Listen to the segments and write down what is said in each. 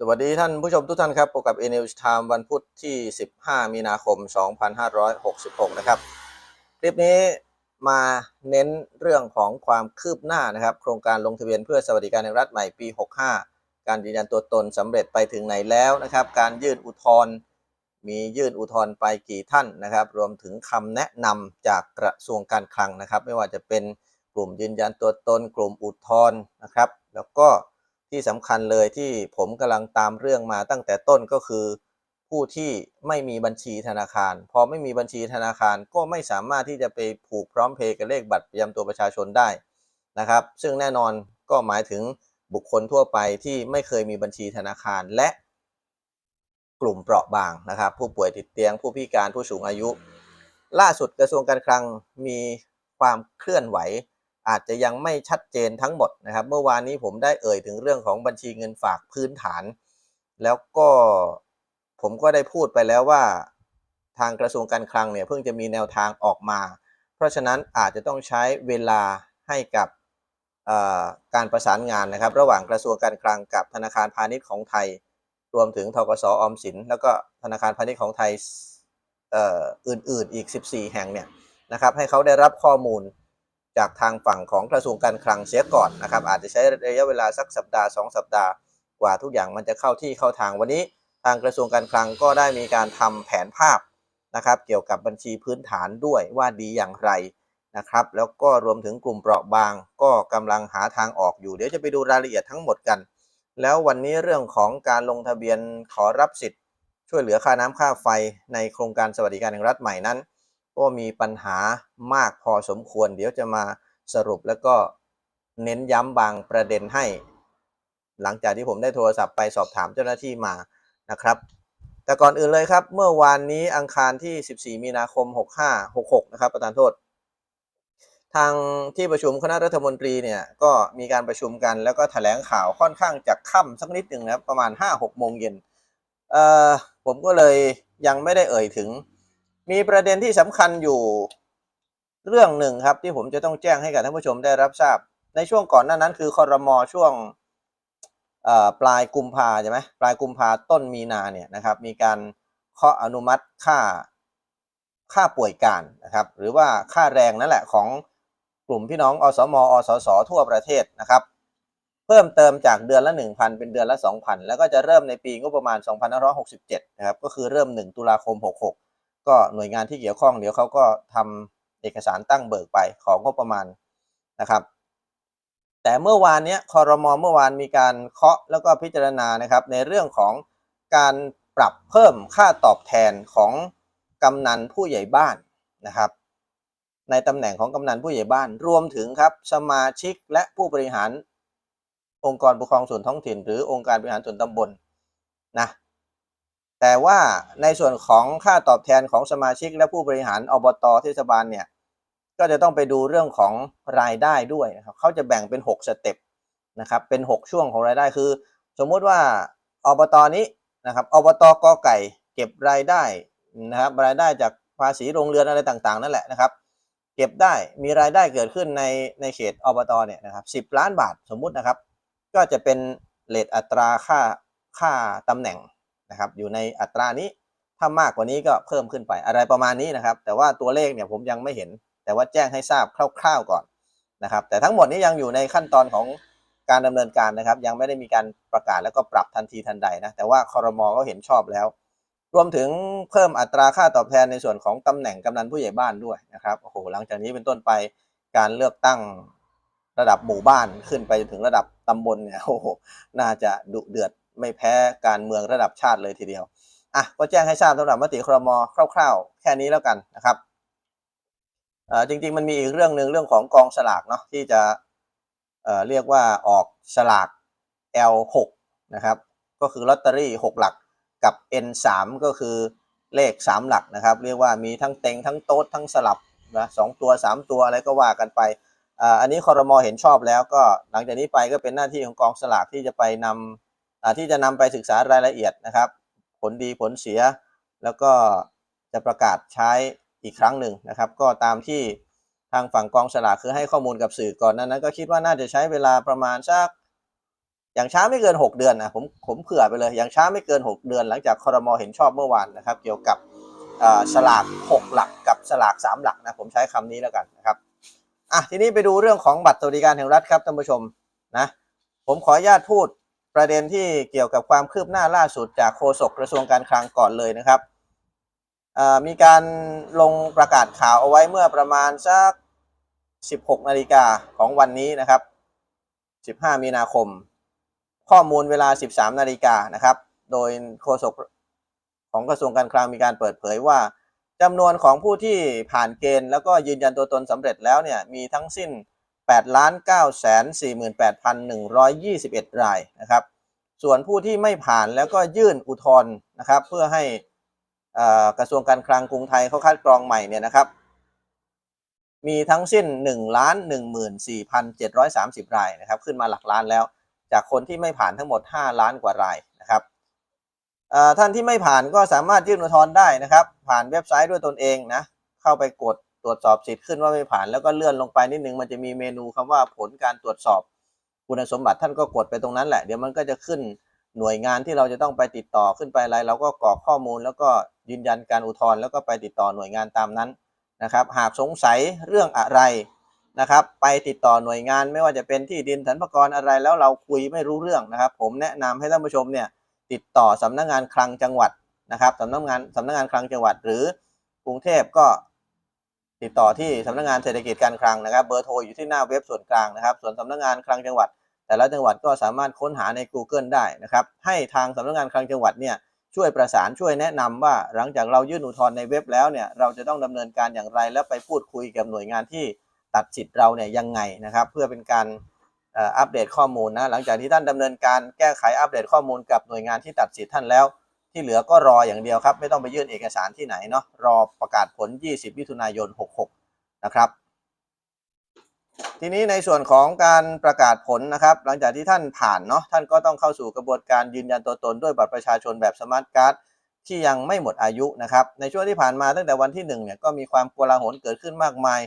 สวัสดีท่านผู้ชมทุกท่านครับพบกับ a n e w s Time วันพุธที่ 15 มีนาคม 2566 นะครับ คลิปนี้มาเน้นเรื่องของความคืบหน้านะครับ โครงการลงทะเบียนเพื่อสวัสดิการแห่งรัฐใหม่ปี 65 การยืนยันตัวตนสำเร็จไปถึงไหนแล้วนะครับ การยื่นอุทธรณ์มียื่นอุทธรณ์ไปกี่ท่านนะครับ รวมถึงคำแนะนำจากกระทรวงการคลังนะครับ ไม่ว่าจะเป็นกลุ่มยืนยันตัวตน กลุ่มอุทธรณ์นะครับ แล้วก็ ที่สำคัญเลยที่ผมกำลังตามเรื่องมาตั้งแต่ต้นก็คือ ผู้ที่ไม่มีบัญชีธนาคาร พอไม่มีบัญชีธนาคารก็ไม่สามารถที่จะไปผูกพร้อมเพย์กับเลขบัตรประจำตัวประชาชนได้นะครับ ซึ่งแน่นอนก็หมายถึงบุคคลทั่วไปที่ไม่เคยมีบัญชีธนาคารและกลุ่มเปราะบางนะครับ ผู้ป่วยติดเตียง ผู้พิการผู้สูงอายุ ล่าสุดกระทรวงการคลังมีความเคลื่อนไหว อาจจะยังไม่ชัดเจนทั้งหมดนะครับ เมื่อวานนี้ผมได้เอ่ยถึงเรื่องของบัญชีเงินฝากพื้นฐาน แล้วก็ผมก็ได้พูดไปแล้วว่า ทางกระทรวงการคลังเนี่ยเพิ่งจะมีแนวทางออกมา เพราะฉะนั้นอาจจะต้องใช้เวลาให้กับการประสานงานนะครับ ระหว่างกระทรวงการคลังกับธนาคารพาณิชย์ของไทย รวมถึงทกสออมสิน แล้วก็ธนาคารพาณิชย์ของไทยอออื่นๆอีก 14 แห่งเนี่ยนะครับให้เขาได้รับข้อมูล จากทางฝั่งของกระทรวงการคลังเสียก่อนนะครับ อาจจะใช้ระยะเวลาสักสัปดาห์ 2 สัปดาห์ กว่าทุกอย่างมันจะเข้าที่เข้าทางวันนี้ ทางกระทรวงการคลังก็ได้มีการทำแผนภาพนะครับ เกี่ยวกับบัญชีพื้นฐานด้วยว่าดีอย่างไรนะครับ แล้วก็รวมถึงกลุ่มเปราะบาง ก็กำลังหาทางออกอยู่ เดี๋ยวจะไปดูรายละเอียดทั้งหมดกัน แล้ววันนี้เรื่องของการลงทะเบียนขอรับสิทธิ์ ช่วยเหลือค่าน้ำค่าไฟในโครงการสวัสดิการแห่งรัฐใหม่นั้น ก็มีปัญหามากพอสมควร เดี๋ยวจะมาสรุปแล้วก็เน้นย้ำบางประเด็นให้ หลังจากที่ผมได้โทรศัพท์ไปสอบถามเจ้าหน้าที่มานะครับ แต่ก่อนอื่นเลยครับ เมื่อวานนี้อังคารที่ 14 มีนาคม 65 66 นะครับ ประธานโทษ ทางที่ประชุมคณะรัฐมนตรีเนี่ยก็มีการประชุมกันแล้วก็แถลงข่าวค่อนข้างจะค่ำสักนิดหนึ่งนะครับประมาณ 5-6 โมงเย็นเอ่อผมก็เลยยังไม่ได้เอ่ยถึง มีประเด็นที่สำคัญอยู่เรื่องหนึ่งครับที่ผมจะต้องแจ้งให้กับท่านผู้ชมได้รับทราบ ในช่วงก่อนหน้านั้นคือคอรมอช่วงปลายกุมภาใช่ไหมปลายกุมภาต้นมีนาเนี่ยนะครับมีการเคาะอนุมัติค่าค่าป่วยการนะครับหรือว่าค่าแรงนั่นแหละของกลุ่มพี่น้องอสมอสสทั่วประเทศนะครับ เพิ่มเติมจากเดือนละ 1,000 เป็นเดือนละ 2,000 แล้วก็จะเริ่มในปีงบประมาณ 2567 นะครับก็คือเริ่ม 1 ตุลาคม 66 ก็หน่วยงานที่เกี่ยวข้องเดี๋ยวเขาก็ทำเอกสารตั้งเบิกไปของงบประมาณนะครับ แต่เมื่อวานนี้คอรมอเมื่อวานมีการเคาะแล้วก็พิจารณานะครับ ในเรื่องของการปรับเพิ่มค่าตอบแทนของกำนันผู้ใหญ่บ้านนะครับ ในตำแหน่งของกำนันผู้ใหญ่บ้านรวมถึงครับสมาชิกและผู้บริหารองค์กรปกครองส่วนท้องถิ่น หรือองค์การบริหารส่วนตำบลนะ แต่ว่าในส่วนของค่าตอบแทนของสมาชิกและผู้บริหารอบตเทศบาลเนี่ยก็จะต้องไปดูเรื่องของรายได้ด้วยนะครับเขาจะแบ่งเป็น 6 สเต็ปนะครับเป็น 6 ช่วงของรายได้คือ สมมุติว่าอบตนี้นะครับอบตกอไก่เก็บรายได้นะครับรายได้จากภาษีโรงเรือนอะไรต่างๆ นั่นแหละนะครับ เก็บได้มีรายได้เกิดขึ้นในในเขตอบตเนี่ยนะครับ10ล้านบาทสมมุตินะครับ ก็จะเป็นเลทอัตราค่าค่าตำแหน่ง นะครับอยู่ในอัตรานี้ถ้ามากกว่านี้ก็เพิ่มขึ้นไปอะไรประมาณนี้นะครับ แต่ว่าตัวเลขเนี่ยผมยังไม่เห็น แต่ว่าแจ้งให้ทราบคร่าวๆก่อนนะครับ แต่ทั้งหมดนี้ยังอยู่ในขั้นตอนของการดำเนินการนะครับ ยังไม่ได้มีการประกาศแล้วก็ปรับทันทีทันใดนะแต่ว่าคอรมอก็เห็นชอบแล้ว รวมถึงเพิ่มอัตราค่าตอบแทนในส่วนของตำแหน่งกำนันผู้ใหญ่บ้านด้วยนะครับโอ้โหหลังจากนี้เป็นต้นไปการเลือกตั้งระดับหมู่บ้านขึ้นไปจนถึงระดับตำบลเนี่ยโอ้โหน่าจะดุเดือด ไม่แพ้การเมืองระดับชาติเลยทีเดียวอะก็แจ้งให้ทราบสำหรับมติครมคร่าว ๆ แค่นี้แล้วกันนะครับอ่อจริงๆมันมีอีกเรื่องหนึ่งเรื่องของกองสลากเนาะที่จะเอ่อเรียกว่าออกสลาก L6 นะครับก็คือลอตเตอรี่ 6 หลักกับ N3 ก็คือเลข 3 หลักนะครับ เรียกว่ามีทั้งเต็งทั้งโต๊ดทั้งสลับนะสตัว 3 ตัวอะไรก็ว่ากันไปอ่าอันนี้คอรมอเห็นชอบแล้วก็หลังจากนี้ไปก็เป็นหน้าที่ของกองสลากที่จะไปนำอ่า ที่จะนำไปศึกษารายละเอียดนะครับ ผลดีผลเสีย แล้วก็จะประกาศใช้อีกครั้งหนึ่งนะครับ ก็ตามที่ทางฝั่งกองสลากคือให้ข้อมูลกับสื่อก่อนนั้นนั้นก็คิดว่าน่าจะใช้เวลาประมาณสักอย่างช้าไม่เกิน 6 เดือนนะผมผมเผื่อไปเลยอย่างช้าไม่เกิน 6 เดือน หลังจากคอรมอเห็นชอบเมื่อวานนะครับ เกี่ยวกับสลาก 6 หลักกับสลาก 3 หลักนะผมใช้คำนี้แล้วกันนะครับอะทีนี้ไปดูเรื่องของบัตรสวัสดิการแห่งรัฐครับท่านผู้ชมนะผมขออนุญาตพูด ประเด็นที่เกี่ยวกับความคืบหน้าล่าสุดจากโฆษกกระทรวงการคลังก่อนเลยนะครับ มีการลงประกาศข่าวเอาไว้เมื่อประมาณสัก 16 นาฬิกาของวันนี้นะครับ 15 มีนาคม ข้อมูลเวลา 13 นาฬิกานะครับ โดยโฆษกของกระทรวงการคลังมีการเปิดเผยว่าจำนวนของผู้ที่ผ่านเกณฑ์แล้วก็ยืนยันตัวตนสำเร็จแล้วเนี่ยมีทั้งสิ้น 8 9 4 8 1 2 1 รายนะครับ ส่วนผู้ที่ไม่ผ่านแล้วก็ยื่นอุทธรณ์นะครับ เพื่อให้กระทรวงการคลังกรุงไทยเขาคัดกรองใหม่เนี่ยนะครับ มีทั้งสิ้น1ล้าน14,730 รายนะครับ ขึ้นมาหลักล้านแล้ว จากคนที่ไม่ผ่านทั้งหมด 5 ล้านกว่ารายนะครับท่านที่ไม่ผ่านก็สามารถยื่นอุทธรณ์ได้นะครับ ผ่านเว็บไซต์ด้วยตนเองนะเข้าไปกด ตรวจสอบสิทธิ์ขึ้นว่าไม่ผ่านแล้วก็เลื่อนลงไปนิดนึงมันจะมีเมนูคำว่าผลการตรวจสอบคุณสมบัติท่านก็กดไปตรงนั้นแหละเดี๋ยวมันก็จะขึ้นหน่วยงานที่เราจะต้องไปติดต่อขึ้นไปอะไรเราก็กรอกข้อมูล แล้วก็ยืนยันการอุทธรณ์แล้วก็ไปติดต่อหน่วยงานตามนั้นนะครับ หากสงสัยเรื่องอะไรนะครับ ไปติดต่อหน่วยงานไม่ว่าจะเป็นที่ดินสรรพากรอะไรแล้วเราคุยไม่รู้เรื่องนะครับ ผมแนะนำให้ท่านผู้ชมเนี่ยติดต่อสำนักงานคลังจังหวัดนะครับสำนักงานสำนักงานคลังจังหวัดหรือกรุงเทพก็ ติดต่อที่สำนักงานเศรษฐกิจการคลังนะครับ เบอร์โทรอยู่ที่หน้าเว็บส่วนกลางนะครับ ส่วนสำนักงานคลังจังหวัด แต่ละจังหวัดก็สามารถค้นหาใน Google ได้นะครับ ให้ทางสำนักงานคลังจังหวัดเนี่ยช่วยประสานช่วยแนะนำว่าหลังจากเรายื่นอุทธรณ์ในเว็บแล้วเนี่ยเราจะต้องดำเนินการอย่างไร แล้วไปพูดคุยกับหน่วยงานที่ตัดสิทธิ์เราเนี่ยยังไงนะครับ เพื่อเป็นการอัปเดตข้อมูลนะหลังจากที่ท่านดำเนินการแก้ไขอัปเดตข้อมูลกับหน่วยงานที่ตัดสิทธิ์ท่านแล้ว ที่เหลือก็รออย่างเดียวครับ ไม่ต้องไปยื่นเอกสารที่ไหนเนาะรอประกาศผล 20 มิถุนายน 66 นะครับ ทีนี้ในส่วนของการประกาศผลนะครับ หลังจากที่ท่านผ่านเนาะท่านก็ต้องเข้าสู่กระบวนการยืนยันตัวตนด้วยบัตรประชาชนแบบสมาร์ทการ์ดที่ยังไม่หมดอายุนะครับ ในช่วงที่ผ่านมาตั้งแต่วันที่1เนี่ยก็มีความกลาหลเกิดขึ้นมากมาย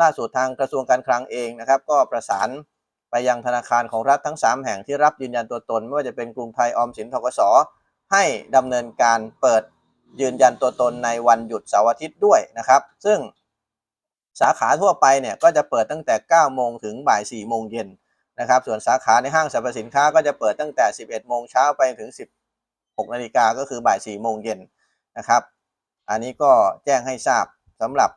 ล่าสุดทางกระทรวงการคลังเองนะครับ ก็ประสานไปยังธนาคารของรัฐทั้ง 3 แห่งที่รับยืนยันตัวตน ไม่ว่าจะเป็นกรุงไทยออมสินทกส ให้ดำเนินการเปิดยืนยันตัวตนในวันหยุดเสาร์อาทิตย์ด้วยนะครับ ซึ่งสาขาทั่วไปเนี่ยก็จะเปิดตั้งแต่ 9 โมงถึงบ่าย 4 โมงเย็นนะครับ ส่วนสาขาในห้างสรรพสินค้าก็จะเปิดตั้งแต่ 11 โมงเช้าไปถึง 16 นาฬิกาก็คือบ่าย 4 โมงเย็นนะครับ อันนี้ก็แจ้งให้ทราบสำหรับ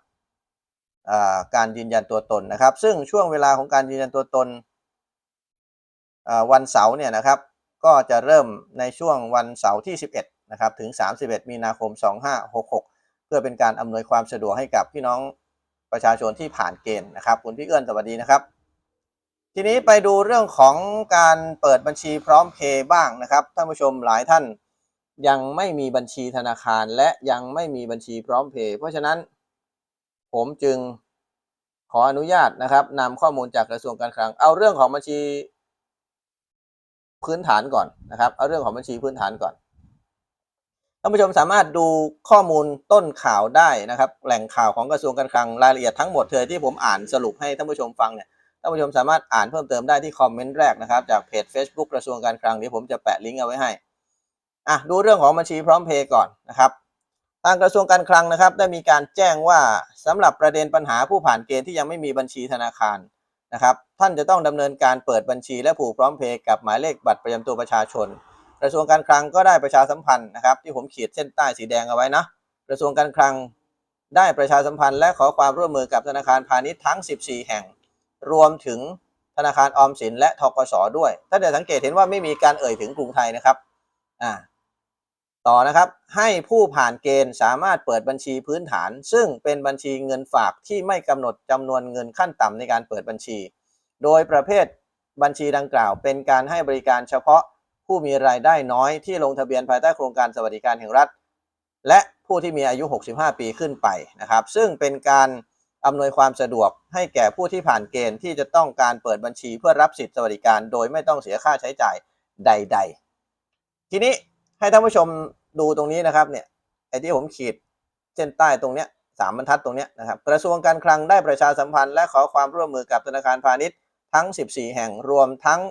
การยืนยันตัวตนนะครับ ซึ่งช่วงเวลาของการยืนยันตัวตนวันเสาร์เนี่ยนะครับ ก็จะเริ่มในช่วงวันเสาร์ที่ 11 นะครับ ถึง 31 มีนาคม 2566 เพื่อเป็นการอำนวยความสะดวกให้กับพี่น้องประชาชนที่ผ่านเกณฑ์นะครับ คุณพี่เอื้อนสวัสดีนะครับ ทีนี้ไปดูเรื่องของการเปิดบัญชีพร้อมเพย์บ้างนะครับท่านผู้ชมหลายท่านยังไม่มีบัญชีธนาคารและยังไม่มีบัญชีพร้อมเพย์เพราะฉะนั้นผมจึงขออนุญาตนะครับนำข้อมูลจากกระทรวงการคลัง เอาเรื่องของบัญชี พื้นฐานก่อนนะครับ เอาเรื่องของบัญชีพื้นฐานก่อนท่านผู้ชมสามารถดูข้อมูลต้นข่าวได้นะครับ แหล่งข่าวของกระทรวงการคลังรายละเอียดทั้งหมดเลยที่ผมอ่านสรุปให้ท่านผู้ชมฟังเนี่ยท่านผู้ชมสามารถอ่านเพิ่มเติมได้ที่คอมเมนต์แรกนะครับจากเพจ Facebook กระทรวงการคลังเดี๋ยวผมจะแปะลิงก์เอาไว้ให้อะดูเรื่องของบัญชีพร้อมเพย์ก่อนนะครับทางกระทรวงการคลังนะครับ ได้มีการแจ้งว่าสำหรับประเด็นปัญหาผู้ผ่านเกณฑ์ที่ยังไม่มีบัญชีธนาคารนะครับ ท่านจะต้องดำเนินการเปิดบัญชีและผูกพร้อมเพย์กับหมายเลขบัตรประจำตัวประชาชน กระทรวงการคลังก็ได้ประชาสัมพันธ์นะครับ ที่ผมขีดเส้นใต้สีแดงเอาไว้นะ กระทรวงการคลังได้ประชาสัมพันธ์และขอความร่วมมือกับธนาคารพาณิชย์ทั้ง 14 แห่ง รวมถึงธนาคารออมสินและทกสด้วย ถ้าเดี๋ยวสังเกตเห็นว่าไม่มีการเอ่ยถึงกรุงไทยนะครับ อ่า ต่อนะครับ ให้ผู้ผ่านเกณฑ์สามารถเปิดบัญชีพื้นฐาน ซึ่งเป็นบัญชีเงินฝากที่ไม่กำหนดจำนวนเงินขั้นต่ำในการเปิดบัญชี โดยประเภทบัญชีดังกล่าว เป็นการให้บริการเฉพาะผู้มีรายได้น้อยที่ลงทะเบียนภายใต้โครงการสวัสดิการแห่งรัฐ และผู้ที่มีอายุ 65 ปีขึ้นไปนะครับ ซึ่งเป็นการอำนวยความสะดวกให้แก่ผู้ที่ผ่านเกณฑ์ที่จะต้องการเปิดบัญชีเพื่อรับสิทธิสวัสดิการ โดยไม่ต้องเสียค่าใช้จ่ายใด ๆ ทีนี้ให้ท่านผู้ชมดูตรงนี้นะครับเนี่ยไอ้ที่ผมขีดเส้นใต้ตรงเนี้ยสามบรรทัดตรงเนี้ยนะครับกระทรวงการคลังได้ประชาสัมพันธ์และขอความร่วมมือกับธนาคารพาณิชย์ ทั้ง 14 แห่งรวมทั้ง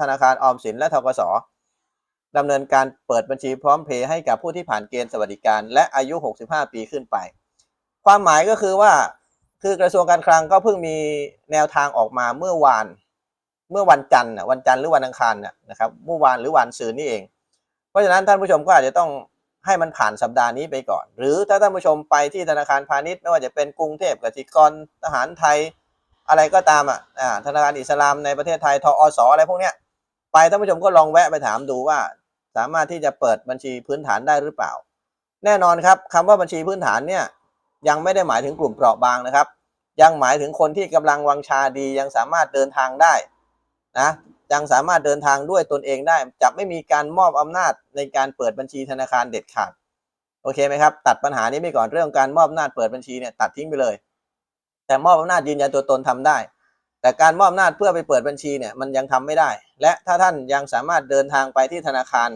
ธนาคารออมสินและทกสดำเนินการเปิดบัญชีพร้อมเพย์ให้กับผู้ที่ผ่านเกณฑ์สวัสดิการ และอายุ 65 ปีขึ้นไป ความหมายก็คือว่าคือกระทรวงการคลังก็เพิ่งมีแนวทางออกมาเมื่อวาน เมื่อวันจันทร์วันจันทร์หรือวันอังคารนะนะครับเมื่อวานหรือวันซืนนี่เอง เพราะฉะนั้นท่านผู้ชมก็อาจจะต้องให้มันผ่านสัปดาห์นี้ไปก่อน หรือถ้าท่านผู้ชมไปที่ธนาคารพาณิชย์ไม่ว่าจะเป็นกรุงเทพกสิกรทหารไทย อะไรก็ตามอะธนาคารอิสลามในประเทศไทยทอสอะไรพวกเนี้ยไปท่านผู้ชมก็ลองแวะไปถามดูว่า สามารถที่จะเปิดบัญชีพื้นฐานได้หรือเปล่า แน่นอนครับคำว่าบัญชีพื้นฐานเนี่ยยังไม่ได้หมายถึงกลุ่มเปราะบางนะครับ ยังหมายถึงคนที่กำลังวังชาดียังสามารถเดินทางได้นะยังสามารถเดินทางด้วยตนเองได้จะไม่มีการมอบอำนาจในการเปิดบัญชีธนาคารเด็ดขาดโอเคไหมครับ ตัดปัญหานี้ไปก่อนเรื่องการมอบอำนาจเปิดบัญชีเนี่ยตัดทิ้งไปเลย แต่มอบอำนาจยืนยันตัวตนทำได้ แต่การมอบอำนาจเพื่อไปเปิดบัญชีเนี่ยมันยังทำไม่ได้ และถ้าท่านยังสามารถเดินทางไปที่ธนาคาร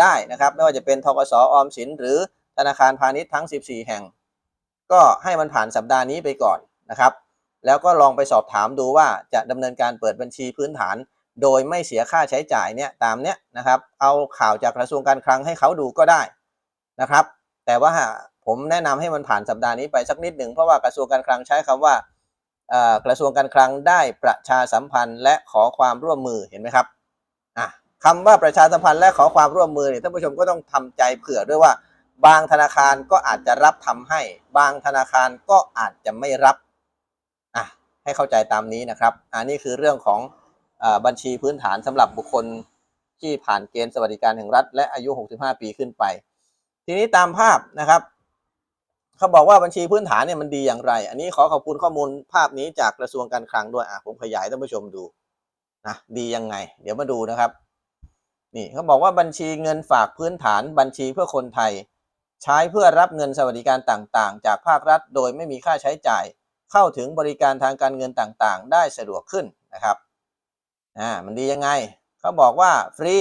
ได้นะครับ ไม่ว่าจะเป็นทกสออมสิน หรือธนาคารพาณิชย์ทั้ง 14 แห่ง ก็ให้มันผ่านสัปดาห์นี้ไปก่อนนะครับ แล้วก็ลองไปสอบถามดูว่าจะดำเนินการเปิดบัญชีพื้นฐาน โดยไม่เสียค่าใช้จ่ายเนี่ยตามเนี้ยนะครับ เอาข่าวจากกระทรวงการคลังให้เขาดูก็ได้นะครับ แต่ว่า ผมแนะนำให้มันผ่านสัปดาห์นี้ไปสักนิดหนึ่งเพราะว่ากระทรวงการคลังใช้คำว่ากระทรวงการคลังได้ประชาสัมพันธ์และขอความร่วมมือเห็นไหมครับอะคำว่าประชาสัมพันธ์และขอความร่วมมือเนี่ยท่านผู้ชมก็ต้องทำใจเผื่อด้วยว่า บางธนาคารก็อาจจะรับทำให้ บางธนาคารก็อาจจะไม่รับอะให้เข้าใจตามนี้นะครับอันนี้คือเรื่องของอบัญชีพื้นฐานสำหรับบุคคลที่ผ่านเกณฑ์สวัสดิการแห่งรัฐ และอายุ 65 ปีขึ้นไป ทีนี้ตามภาพนะครับ เขาบอกว่าบัญชีพื้นฐานเนี่ยมันดีอย่างไร อันนี้ขอขอบคุณข้อมูลภาพนี้จากกระทรวงการคลังด้วยอะผมขยายท่านผู้ชมดูนะดียังไง เดี๋ยวมาดูนะครับ นี่เขาบอกว่าบัญชีเงินฝากพื้นฐานบัญชีเพื่อคนไทย ใช้เพื่อรับเงินสวัสดิการต่างๆ จากภาครัฐ โดยไม่มีค่าใช้จ่าย เข้าถึงบริการทางการเงินต่างๆ ได้สะดวกขึ้นนะครับอ่ามันดียังไงเขาบอกว่าฟรี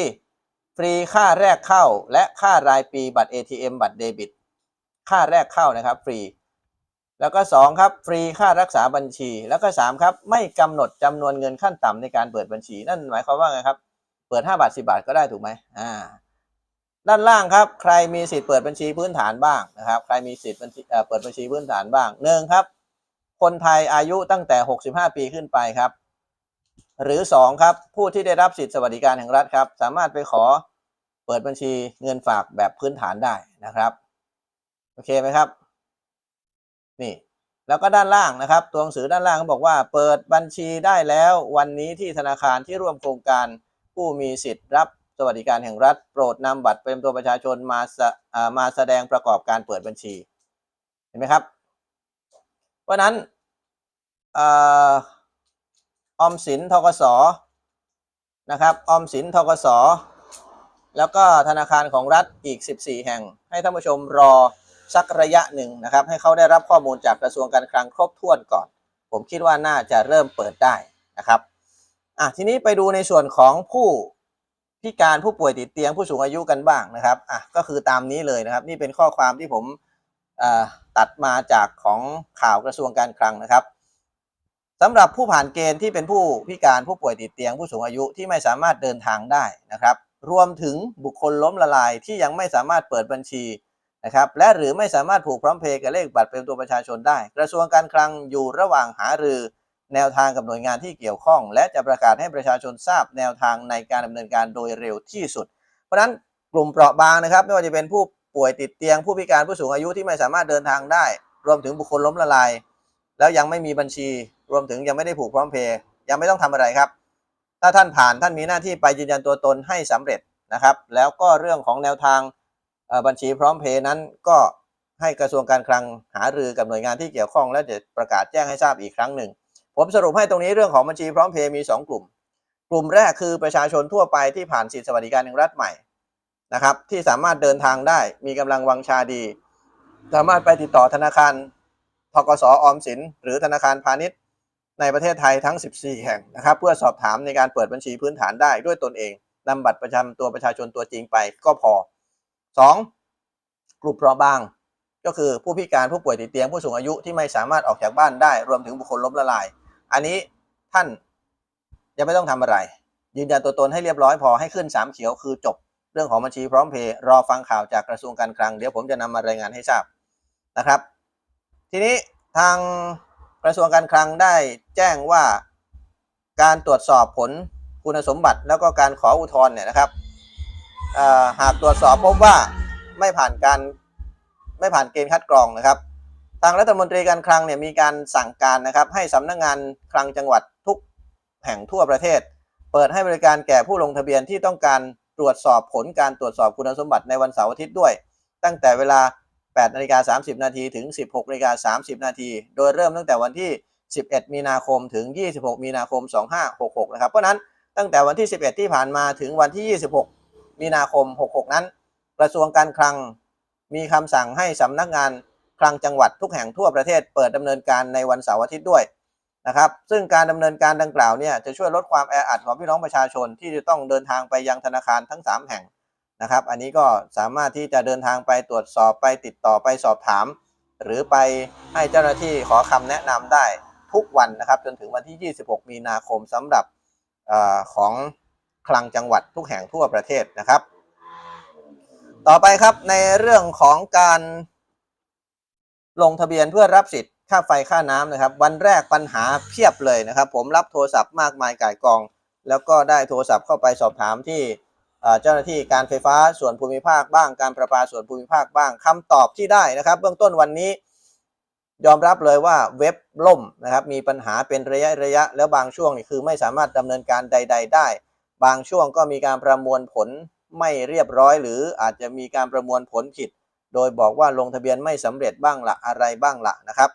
ฟรีค่าแรกเข้าและค่ารายปีบัตร ATM บัตรเดบิต ค่าแรกเข้านะครับฟรี แล้วก็ 2 ครับ ฟรีค่ารักษาบัญชี แล้วก็ 3 ครับ ไม่กำหนดจำนวนเงินขั้นต่ำในการเปิดบัญชี นั่นหมายความว่าไงครับ เปิด 5 บาท 10 บาทก็ได้ถูกไหมอ่าด้านล่างครับ ใครมีสิทธิ์เปิดบัญชีพื้นฐานบ้างนะครับ ใครมีสิทธิ์บัญชีเอ่อเปิดบัญชีพื้นฐานบ้างหนึ่งครับ คนไทยอายุตั้งแต่ 65 ปีขึ้นไปครับ หรือ 2 ครับ ผู้ที่ได้รับสิทธิสวัสดิการแห่งรัฐครับ สามารถไปขอเปิดบัญชีเงินฝากแบบพื้นฐานได้นะครับ โอเคไหมครับ นี่ แล้วก็ด้านล่างนะครับ ตัวหนังสือด้านล่างเขาบอกว่า เปิดบัญชีได้แล้ววันนี้ที่ธนาคารที่ร่วมโครงการผู้มีสิทธิ์รับสวัสดิการแห่งรัฐ โปรดนำบัตรประจำตัวประชาชนมาสมาแสดงประกอบการเปิดบัญชี เห็นไหมครับ เพราะนั้นออออมสินทกสนะครับออมสินทกสแล้วก็ธนาคารของรัฐอีก 14 แห่ง ให้ท่านผู้ชมรอ สักระยะหนึ่งนะครับ ให้เขาได้รับข้อมูลจากกระทรวงการคลังครบถ้วนก่อน ผมคิดว่าน่าจะเริ่มเปิดได้นะครับอะทีนี้ไปดูในส่วนของผู้พิการผู้ป่วยติดเตียงผู้สูงอายุกันบ้างนะครับอะก็คือตามนี้เลยนะครับ นี่เป็นข้อความที่ผมตัดมาจากของข่าวกระทรวงการคลังนะครับสำหรับผู้ผ่านเกณฑ์ที่เป็นผู้พิการผู้ป่วยติดเตียงผู้สูงอายุที่ไม่สามารถเดินทางได้นะครับ รวมถึงบุคคลล้มละลายที่ยังไม่สามารถเปิดบัญชี นะครับและหรือไม่สามารถผูกพร้อมเพย์กับเลขบัตรประจำตัวประชาชนได้ กระทรวงการคลังอยู่ระหว่างหารือแนวทางกับหน่วยงานที่เกี่ยวข้อง และจะประกาศให้ประชาชนทราบแนวทางในการดำเนินการโดยเร็วที่สุด เพราะฉะนั้นกลุ่มเปราะบางนะครับ ไม่ว่าจะเป็นผู้ป่วยติดเตียง ผู้พิการผู้สูงอายุที่ไม่สามารถเดินทางได้ รวมถึงบุคคลล้มละลาย แล้วยังไม่มีบัญชี รวมถึงยังไม่ได้ผูกพร้อมเพย์ยังไม่ต้องทำอะไรครับ ถ้าท่านผ่านท่านมีหน้าที่ไปยืนยันตัวตนให้สำเร็จนะครับ แล้วก็เรื่องของแนวทาง บัญชีพร้อมเพย์นั้นก็ให้กระทรวงการคลังหารือกับหน่วยงานที่เกี่ยวข้องและจะประกาศแจ้งให้ทราบอีกครั้งหนึ่ง ผมสรุปให้ตรงนี้เรื่องของบัญชีพร้อมเพย์มี 2 กลุ่ม กลุ่มแรกคือประชาชนทั่วไปที่ผ่านสิทธิสวัสดิการแห่งรัฐใหม่นะครับที่สามารถเดินทางได้มีกำลังวังชาดี สามารถไปติดต่อธนาคารทกสออมสิน หรือธนาคารพาณิชย์ในประเทศไทยทั้ง 14 แห่งนะครับ เพื่อสอบถามในการเปิดบัญชีพื้นฐานได้ด้วยตนเองนำบัตรประจำตัวประชาชนตัวจริงไปก็พอ 2. กลุ่มเปราะบาง ก็คือผู้พิการผู้ป่วยติดเตียงผู้สูงอายุที่ไม่สามารถออกจากบ้านได้รวมถึงบุคคลล้มละลาย อันนี้ท่านยังไม่ต้องทำอะไร ยืนยันตัวตนให้เรียบร้อยพอให้ขึ้นสามเขียวคือจบเรื่องของบัญชีพร้อมเพย์รอฟังข่าวจากกระทรวงการคลัง เดี๋ยวผมจะนำมารายงานให้ทราบนะครับ ทีนี้ทางกระทรวงการคลังได้แจ้งว่าการตรวจสอบผลคุณสมบัติแล้วก็การขออุทธรณ์เนี่ยนะครับ หากตรวจสอบพบว่าไม่ผ่านการไม่ผ่านเกณฑ์คัดกรองนะครับ ทางรัฐมนตรีการคลังเนี่ยมีการสั่งการนะครับให้สำนักงงานคลังจังหวัดทุกแห่งทั่วประเทศ เปิดให้บริการแก่ผู้ลงทะเบียนที่ต้องการตรวจสอบผลการตรวจสอบคุณสมบัติในวันเสาร์อาทิตย์ด้วย ตั้งแต่เวลา 8นาฬิกา30 นาทีถึง 16นาฬิกา30 นาที โดยเริ่มตั้งแต่วันที่ 11 มีนาคมถึง 26 มีนาคม 2566 นะครับ เพราะฉะนั้นตั้งแต่วันที่ 11 ที่ผ่านมาถึงวันที่ 26 มีนาคม 66 นั้น กระทรวงการคลังมีคำสั่งให้สำนักงานคลังจังหวัดทุกแห่งทั่วประเทศเปิดดำเนินการในวันเสาร์อาทิตย์ด้วยนะครับ ซึ่งการดำเนินการดังกล่าวเนี่ยจะช่วยลดความแออัดของพี่น้องประชาชนที่จะต้องเดินทางไปยังธนาคารทั้ง 3 แห่งนะครับ อันนี้ก็สามารถที่จะเดินทางไปตรวจสอบไปติดต่อไปสอบถาม หรือไปให้เจ้าหน้าที่ขอคำแนะนำได้ทุกวันนะครับ จนถึงวันที่ 26 มีนาคมสำหรับอของ คลังจังหวัดทุกแห่งทั่วประเทศนะครับ ต่อไปครับในเรื่องของการลงทะเบียนเพื่อรับสิทธิ์ค่าไฟค่าน้ำนะครับ วันแรกปัญหาเพียบเลยนะครับ ผมรับโทรศัพท์มากมายก่ายกอง แล้วก็ได้โทรศัพท์เข้าไปสอบถามที่เจ้าหน้าที่การไฟฟ้าส่วนภูมิภาคบ้างการประปาส่วนภูมิภาคบ้างคำตอบที่ได้นะครับ เบื้องต้นวันนี้ยอมรับเลยว่าเว็บล่มนะครับมีปัญหาเป็นระยะระยะ แล้วบางช่วงนี่คือไม่สามารถดำเนินการใด ๆ ได้ บางช่วงก็มีการประมวลผลไม่เรียบร้อย หรืออาจจะมีการประมวลผลผิด โดยบอกว่าลงทะเบียนไม่สำเร็จบ้างละอะไรบ้างละนะครับ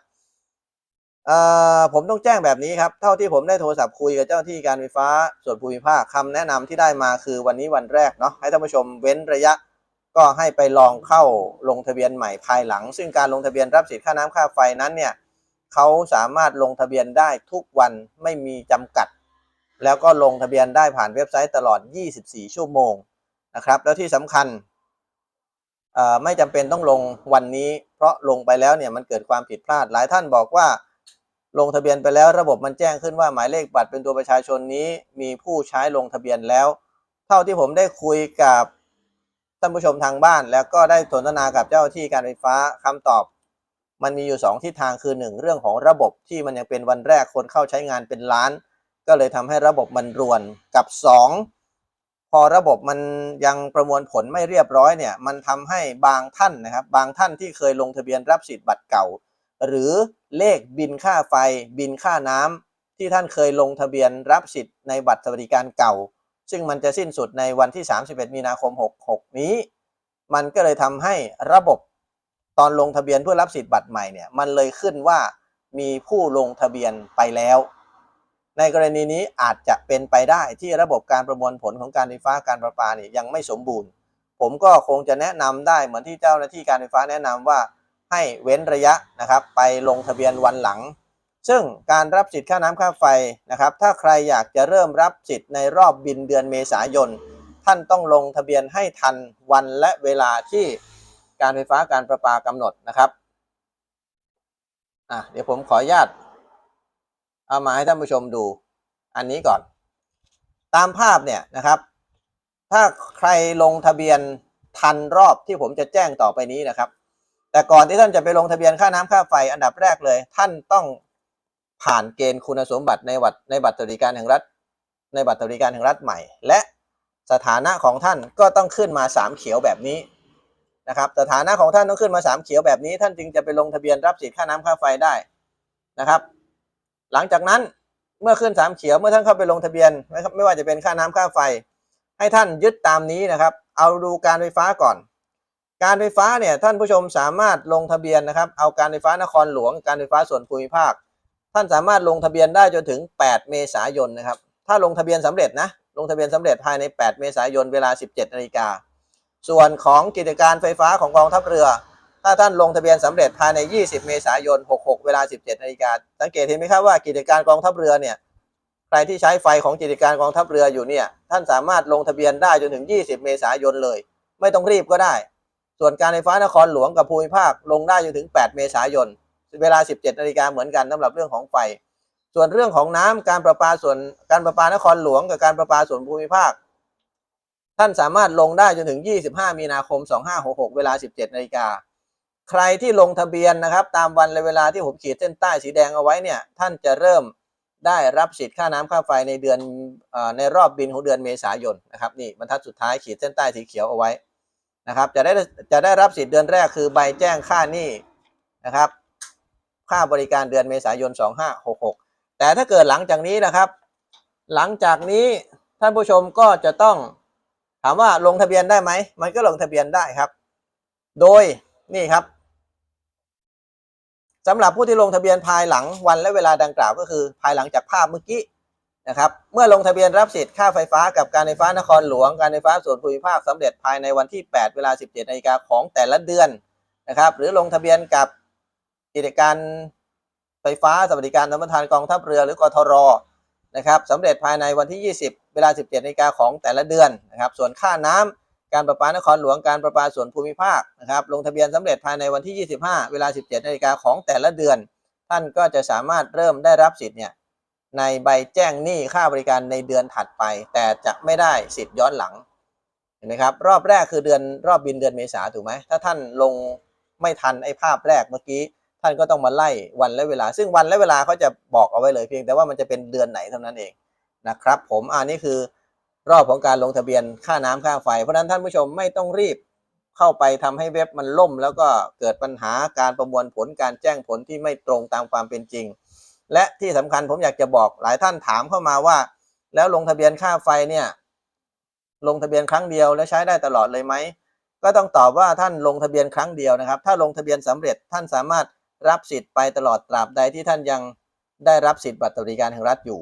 ผมต้องแจ้งแบบนี้ครับ เท่าที่ผมได้โทรศัพท์คุยกับเจ้าหน้าที่การไฟฟ้าส่วนภูมิภาคคำแนะนำที่ได้มาคือวันนี้วันแรกเนาะให้ท่านผู้ชมเว้นระยะ ก็ให้ไปลองเข้าลงทะเบียนใหม่ภายหลัง ซึ่งการลงทะเบียนรับสิทธิ์ค่าน้ำค่าไฟนั้นเนี่ยเขาสามารถลงทะเบียนได้ทุกวันไม่มีจำกัด แล้วก็ลงทะเบียนได้ผ่านเว็บไซต์ตลอด 24 ชั่วโมงนะครับ แล้วที่สำคัญไม่จำเป็นต้องลงวันนี้ เพราะลงไปแล้วเนี่ยมันเกิดความผิดพลาด หลายท่านบอกว่า ลงทะเบียนไปแล้วระบบมันแจ้งขึ้นว่าหมายเลขบัตรเป็นตัวประชาชนนี้ มีผู้ใช้ลงทะเบียนแล้ว เท่าที่ผมได้คุยกับท่านผู้ชมทางบ้าน แล้วก็ได้สนทนากับเจ้าหน้าที่การไฟฟ้าคำตอบ มันมีอยู่สองทิศทางคือหนึ่งเรื่องของระบบที่มันยังเป็นวันแรกคนเข้าใช้งานเป็นล้าน ก็เลยทำให้ระบบมันรวนกับสองพอระบบมันยังประมวลผลไม่เรียบร้อยเนี่ยมันทำให้บางท่านนะครับ บางท่านที่เคยลงทะเบียนรับสิทธิ์บัตรเก่า หรือเลขบินค่าไฟ บินค่าน้ำที่ท่านเคยลงทะเบียนรับสิทธิ์ในบัตรสวัสดิการเก่า ซึ่งมันจะสิ้นสุดในวันที่ 31 มีนาคม 66 นี้ มันก็เลยทำให้ระบบตอนลงทะเบียนเพื่อรับสิทธิ์บัตรใหม่เนี่ยมันเลยขึ้นว่ามีผู้ลงทะเบียนไปแล้ว ในกรณีนี้อาจจะเป็นไปได้ที่ระบบการประมวลผลของการไฟฟ้าการประปาเนี่ยยังไม่สมบูรณ์ ผมก็คงจะแนะนำได้เหมือนที่เจ้าหน้าที่การไฟฟ้าแนะนำว่าให้เว้นระยะนะครับไปลงทะเบียนวันหลัง ซึ่งการรับสิทธิ์ค่าน้ำค่าไฟนะครับถ้าใครอยากจะเริ่มรับสิทธิ์ในรอบบินเดือนเมษายน ท่านต้องลงทะเบียนให้ทันวันและเวลาที่การไฟฟ้าการประปากำหนดนะครับอะเดี๋ยวผมขออนุญาต เอามาให้ท่านผู้ชมดูอันนี้ก่อน ตามภาพเนี่ยนะครับ ถ้าใครลงทะเบียนทันรอบที่ผมจะแจ้งต่อไปนี้นะครับ แต่ก่อนที่ท่านจะไปลงทะเบียนค่าน้ำค่าไฟอันดับแรกเลย ท่านต้องผ่านเกณฑ์คุณสมบัติในบัตรในบัตรสวัสดิการแห่งรัฐ ในบัตรสวัสดิการแห่งรัฐใหม่ และสถานะของท่านก็ต้องขึ้นมาสามเขียวแบบนี้นะครับ สถานะของท่านต้องขึ้นมาสามเขียวแบบนี้ ท่านจึงจะไปลงทะเบียนรับสิทธิ์ค่าน้ำค่าไฟได้นะครับ หลังจากนั้นเมื่อขึ้นสามเขียวเมื่อท่านเข้าไปลงทะเบียนนะครับไม่ว่าจะเป็นค่าน้ำค่าไฟ ให้ท่านยึดตามนี้นะครับ เอาดูการไฟฟ้าก่อน การไฟฟ้าเนี่ยท่านผู้ชมสามารถลงทะเบียนนะครับ เอาการไฟฟ้านครหลวง การไฟฟ้าส่วนภูมิภาค ท่านสามารถลงทะเบียนได้จนถึง 8 เมษายนนะครับ ถ้าลงทะเบียนสำเร็จนะลงทะเบียนสำเร็จภายใน 8 เมษายนเวลา 17นาฬิกาส่วนของกิจการไฟฟ้าของกองทัพเรือ ถ้าท่านลงทะเบียนสำเร็จภายใน 20 เมษายน 66 เวลา 17นาฬิกาสังเกตเห็นไหมครับว่ากิจการกองทัพเรือเนี่ยใครที่ใช้ไฟของกิจการกองทัพเรืออยู่เนี่ยท่านสามารถลงทะเบียนได้จนถึง 20 เมษายนเลย ไม่ต้องรีบก็ได้ ส่วนการไฟฟ้านครหลวงกับภูมิภาคลงได้จนถึง 8 เมษายน เวลา 17นาฬิกาเหมือนกันสำหรับเรื่องของไฟ ส่วนเรื่องของน้ำการประปาส่วนการประปานครหลวงกับการประปาส่วนภูมิภาค ท่านสามารถลงได้จนถึง 25 มีนาคม 2566 เวลา 17นาฬิกา ใครที่ลงทะเบียนนะครับ ตามวันและเวลาที่ผมขีดเส้นใต้สีแดงเอาไว้เนี่ย ท่านจะเริ่มได้รับสิทธิ์ค่าน้ำค่าไฟในเดือนออในรอบบินของเดือนเมษายนนะครับนี่บรรทัดสุดท้ายขีดเส้นใต้สีเขียวเอาไว้นะครับ จะได้จะได้รับสิทธิ์เดือนแรกคือใบแจ้งค่าหนี้นะครับ ค่าบริการเดือนเมษายน 2566 แต่ถ้าเกิดหลังจากนี้นะครับ หลังจากนี้ท่านผู้ชมก็จะต้องถามว่าลงทะเบียนได้ไหม มันก็ลงทะเบียนได้ครับ โดยนี่ครับ สำหรับผู้ที่ลงทะเบียนภายหลังวันและเวลาดังกล่าวก็คือภายหลังจากภาพเมื่อกี้นะครับ เมื่อลงทะเบียนรับสิทธิ์ค่าไฟฟ้ากับการไฟฟ้านครหลวง การไฟฟ้าส่วนภูมิภาคสำเร็จภายในวันที่ 8 เวลา 17นาฬิกาของแต่ละเดือนนะครับ หรือลงทะเบียนกับกิจการไฟฟ้าสวัสดิการน้ำมันทานกองทัพเรือหรือกทรนะครับสำเร็จภายในวันที่ 20 เวลา 17นาฬิกาของแต่ละเดือนนะครับ ส่วนค่าน้ำ การประปานครหลวงการประปาส่วนภูมิภาคนะครับลงทะเบียนสำเร็จภายในวันที่ 25 เวลา 17นาฬิกาของแต่ละเดือน ท่านก็จะสามารถเริ่มได้รับสิทธิ์เนี่ยในใบแจ้งหนี้ค่าบริการในเดือนถัดไป แต่จะไม่ได้สิทธิ์ย้อนหลังเห็นไหมครับรอบแรกคือเดือนรอบบินเดือนเมษาถูกไหมถ้าท่านลงไม่ทันไอ้ภาพแรกเมื่อกี้ท่านก็ต้องมาไล่วันและเวลา ซึ่งวันและเวลาเขาจะบอกเอาไว้เลยเพียงแต่ว่ามันจะเป็นเดือนไหนเท่านั้นเองนะครับผมอันนี้คือ รอบของการลงทะเบียนค่าน้ำค่าไฟ เพราะฉะนั้นท่านผู้ชมไม่ต้องรีบเข้าไปทำให้เว็บมันล่ม แล้วก็เกิดปัญหาการประมวลผลการแจ้งผลที่ไม่ตรงตามความเป็นจริง และที่สำคัญผมอยากจะบอกหลายท่านถามเข้ามาว่า แล้วลงทะเบียนค่าไฟเนี่ยลงทะเบียนครั้งเดียวแล้วใช้ได้ตลอดเลยไหมก็ต้องตอบว่าท่านลงทะเบียนครั้งเดียวนะครับ ถ้าลงทะเบียนสำเร็จท่านสามารถรับสิทธิ์ไปตลอดตราบใดที่ท่านยังได้รับสิทธิ์บัตรสวัสดิการแห่งรัฐอยู่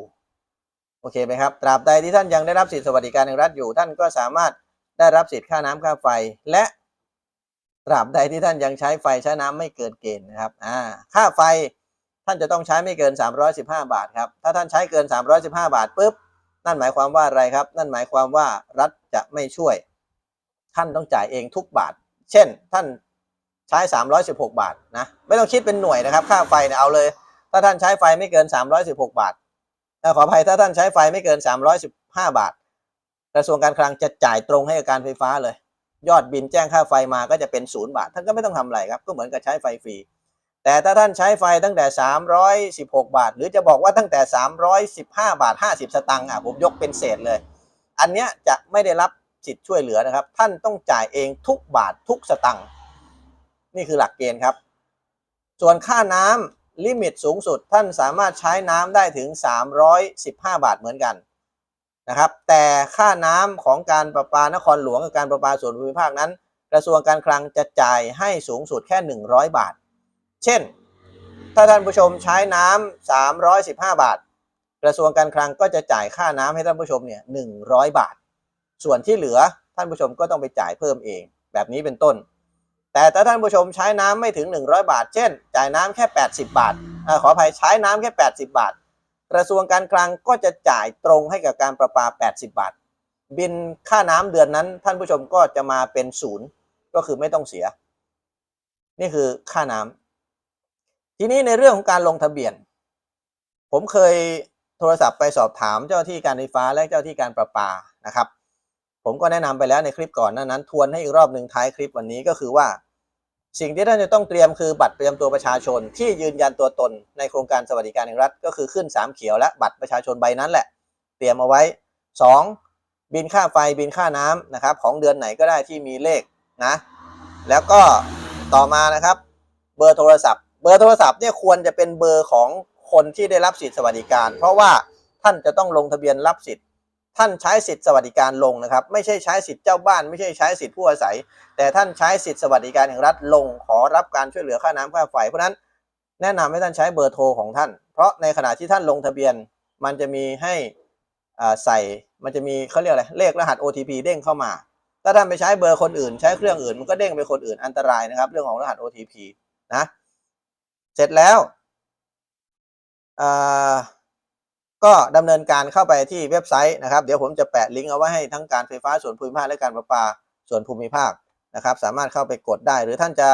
โอเคไหมครับ ตราบใดที่ท่านยังได้รับสิทธิสวัสดิการแห่งรัฐอยู่ ท่านก็สามารถได้รับสิทธิค่าน้ำค่าไฟ และตราบใดที่ท่านยังใช้ไฟใช้น้ำไม่เกินเกณฑ์นะครับ อ่า ค่าไฟท่านจะต้องใช้ไม่เกิน 315 บาทครับ ถ้าท่านใช้เกิน 315 บาทปุ๊บ นั่นหมายความว่าอะไรครับ นั่นหมายความว่ารัฐจะไม่ช่วย ท่านต้องจ่ายเองทุกบาท เช่น ท่านใช้ 316 บาทนะ ไม่ต้องคิดเป็นหน่วยนะครับ ค่าไฟเนี่ยเอาเลย ถ้าท่านใช้ไฟไม่เกิน 316 บาท ขออภัยถ้าท่านใช้ไฟไม่เกิน 315 บาท กระทรวงการคลังจะจ่ายตรงให้กับการไฟฟ้าเลย ยอดบินแจ้งค่าไฟมาก็จะเป็นศูนย์บาท ท่านก็ไม่ต้องทำอะไรครับ ก็เหมือนกับใช้ไฟฟรี แต่ถ้าท่านใช้ไฟตั้งแต่ 316 บาท หรือจะบอกว่าตั้งแต่ 315 บาท 50 สตางค์อะผมยกเป็นเศษเลย อันเนี้ยจะไม่ได้รับสิทธิ์ช่วยเหลือนะครับ ท่านต้องจ่ายเองทุกบาททุกสตังค์นี่คือหลักเกณฑ์ครับ ส่วนค่าน้ำ ลิมิตสูงสุดท่านสามารถใช้น้ำได้ถึง 315 บาทเหมือนกันนะครับแต่ค่าน้ำของการประปานครหลวงกับการประปาส่วนภูมิภาคนั้น กระทรวงการคลังจะจ่ายให้สูงสุดแค่ 100 บาท เช่น ถ้าท่านผู้ชมใช้น้ำ315 บาท กระทรวงการคลังก็จะจ่ายค่าน้ำให้ท่านผู้ชมเนี่ย100 บาท ส่วนที่เหลือท่านผู้ชมก็ต้องไปจ่ายเพิ่มเอง แบบนี้เป็นต้น แต่ถ้าท่านผู้ชมใช้น้ำไม่ถึง 100 บาท เช่น จ่ายน้ำแค่ 80 บาทอขออภัยใช้น้ำแค่ 80 บาท กระทรวงการคลังก็จะจ่ายตรงให้กับการประปา 80 บาท บินค่าน้ำเดือนนั้น ท่านผู้ชมก็จะมาเป็นศูนย์ก็คือไม่ต้องเสีย นี่คือค่าน้ำทีนี้ในเรื่องของการลงทะเบียน ผมเคยโทรศัพท์ไปสอบถามเจ้าที่การไฟฟ้าและเจ้าที่การประปานะครับ ผมก็แนะนำไปแล้วในคลิปก่อนหน้านั้น ทวนให้อีกรอบหนึ่งท้ายคลิปวันนี้ก็คือว่า สิ่งที่ท่านจะต้องเตรียมคือบัตรประจำตัวประชาชนที่ยืนยันตัวตนในโครงการสวัสดิการแห่งรัฐ ก็คือขึ้น 3 เขียวและบัตรประชาชนใบนั้นแหละ เตรียมเอาไว้ 2. บินค่าไฟบินค่าน้ำนะครับของเดือนไหนก็ได้ที่มีเลขนะแล้วก็ต่อมานะครับ เบอร์โทรศัพท์ เบอร์โทรศัพท์เนี่ยควรจะเป็นเบอร์ของคนที่ได้รับสิทธิสวัสดิการ เพราะว่าท่านจะต้องลงทะเบียนรับสิทธิ ท่านใช้สิทธิสวัสดิการลงนะครับ ไม่ใช่ใช้สิทธิเจ้าบ้าน ไม่ใช่ใช้สิทธิผู้อาศัย แต่ท่านใช้สิทธิสวัสดิการแห่งรัฐลง ขอรับการช่วยเหลือค่าน้ำค่าไฟเพราะนั้นแนะนำให้ท่านใช้เบอร์โทรของท่าน เพราะในขณะที่ท่านลงทะเบียน มันจะมีให้ใส่มันจะมีเขาเรียกอะไรเลขรหัส OTP เด้งเข้ามา ถ้าท่านไปใช้เบอร์คนอื่น ใช้เครื่องอื่นมันก็เด้งไปคนอื่นอันตรายนะครับ เรื่องของรหัส OTP นะ เสร็จแล้วอ่า ก็ดำเนินการเข้าไปที่เว็บไซต์นะครับ เดี๋ยวผมจะแปะลิงก์เอาไว้ให้ทั้งการไฟฟ้าส่วนภูมิภาคและการประปาส่วนภูมิภาคนะครับ สามารถเข้าไปกดได้ หรือท่านจะ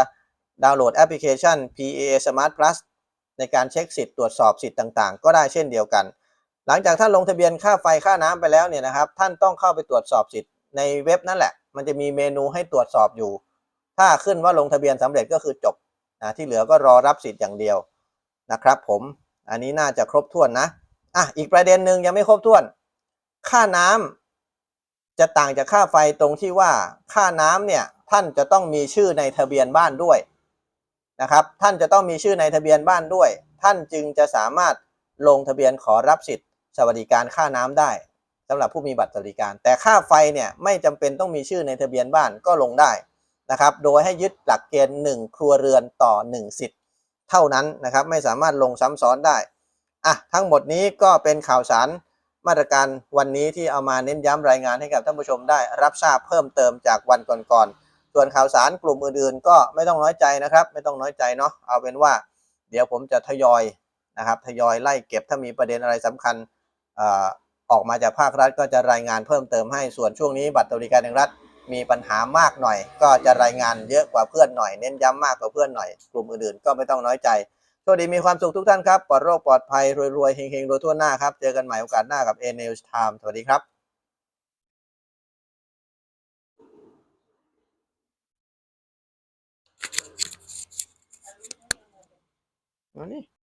ดาวน์โหลดแอปพลิเคชัน PA Smart Plus ในการเช็คสิทธิ์ตรวจสอบสิทธิ์ต่างๆ ก็ได้เช่นเดียวกัน หลังจากท่านลงทะเบียนค่าไฟค่าน้ำไปแล้วเนี่ยนะครับ ท่านต้องเข้าไปตรวจสอบสิทธิ์ในเว็บนั่นแหละ มันจะมีเมนูให้ตรวจสอบอยู่ ถ้าขึ้นว่าลงทะเบียนสำเร็จก็คือจบนะที่เหลือก็รอรับสิทธิ์อย่างเดียวนะครับ ผม อันนี้น่าจะครบถ้วนนะ อะอีกประเด็นหนึ่งยังไม่ครบถ้วน ค่าน้ำจะต่างจากค่าไฟตรงที่ว่าค่าน้ำเนี่ยท่านจะต้องมีชื่อในทะเบียนบ้านด้วยนะครับ ท่านจะต้องมีชื่อในทะเบียนบ้านด้วย ท่านจึงจะสามารถลงทะเบียนขอรับสิทธิ์สวัสดิการค่าน้ำได้สำหรับผู้มีบัตรสวัสดิการ แต่ค่าไฟเนี่ยไม่จำเป็นต้องมีชื่อในทะเบียนบ้านก็ลงได้นะครับ โดยให้ยึดหลักเกณฑ์1ครัวเรือนต่อ 1 สิทธิ์ เท่านั้นนะครับ ไม่สามารถลงซ้ำซ้อนได้ อะทั้งหมดนี้ก็เป็นข่าวสารมาตรการวันนี้ที่เอามาเน้นย้ำรายงานให้กับท่านผู้ชมได้รับทราบเพิ่มเติมจากวันก่อนๆ ส่วนข่าวสารกลุ่มอื่นๆ ก็ไม่ต้องน้อยใจนะครับ ไม่ต้องน้อยใจเนาะเอาเป็นว่า เดี๋ยวผมจะทยอยนะครับทยอยไล่เก็บถ้ามีประเด็นอะไรสำคัญออออกมาจากภาครัฐก็จะรายงานเพิ่มเติมให้ส่วนช่วงนี้บัตรสวัสดิการแห่งรัฐมีปัญหามากหน่อย ก็จะรายงานเยอะกว่าเพื่อนหน่อย เน้นย้ำมากกว่าเพื่อนหน่อย กลุ่มอื่นๆ ก็ไม่ต้องน้อยใจ โชคดีมีความสุขทุกท่านครับ ปลอดโรคปลอดภัย รวยๆเฮงๆรวยทั่วหน้าครับ เจอกันใหม่โอกาสหน้ากับ A News Time สวัสดีครับมานี่